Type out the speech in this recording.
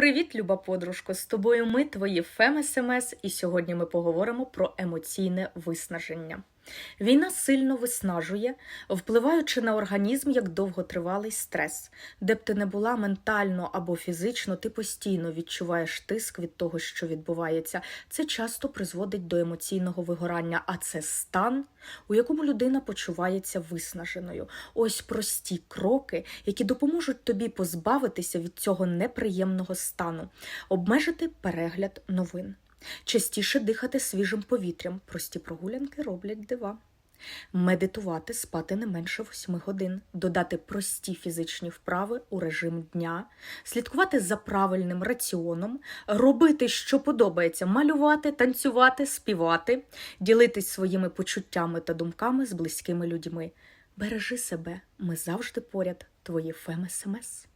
Привіт, люба подружко! З тобою ми, твої ФемСМС, і сьогодні ми поговоримо про емоційне виснаження. Війна сильно виснажує, впливаючи на організм як довготривалий стрес. Де б ти не була ментально або фізично, ти постійно відчуваєш тиск від того, що відбувається. Це часто призводить до емоційного вигорання, а це стан, у якому людина почувається виснаженою. Ось прості кроки, які допоможуть тобі позбавитися від цього неприємного стану, обмежити перегляд новин. Частіше дихати свіжим повітрям. Прості прогулянки роблять дива. Медитувати, спати не менше 8 годин, додати прості фізичні вправи у режим дня, слідкувати за правильним раціоном, робити, що подобається, малювати, танцювати, співати, ділитись своїми почуттями та думками з близькими людьми. Бережи себе, ми завжди поряд. Твої ФемСМС.